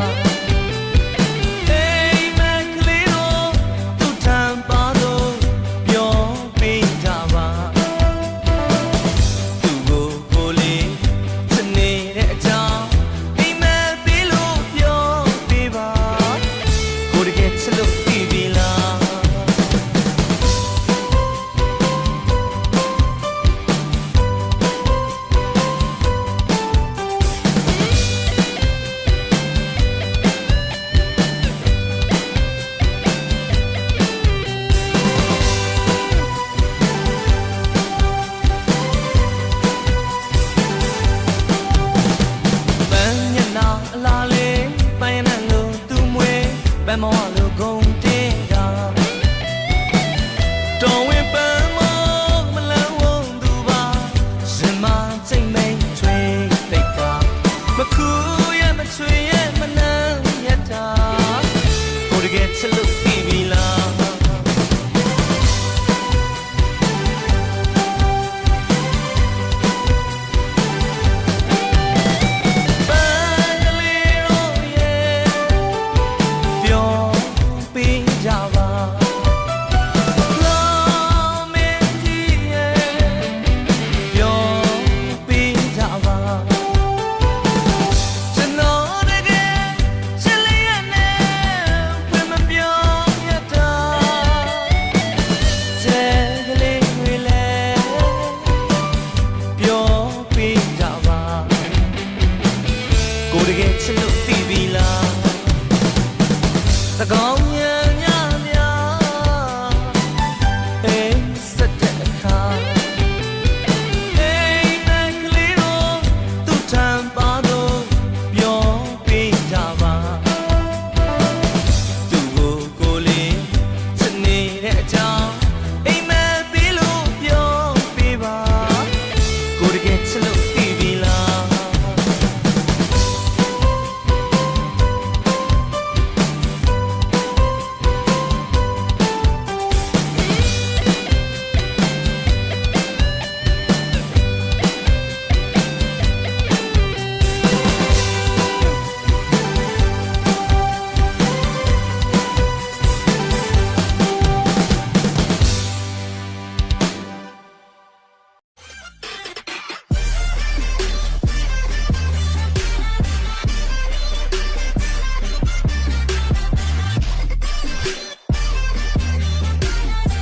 love I'm Morley. ကိုတကယ်ချစ်လို့သိပြီလားသကောင်း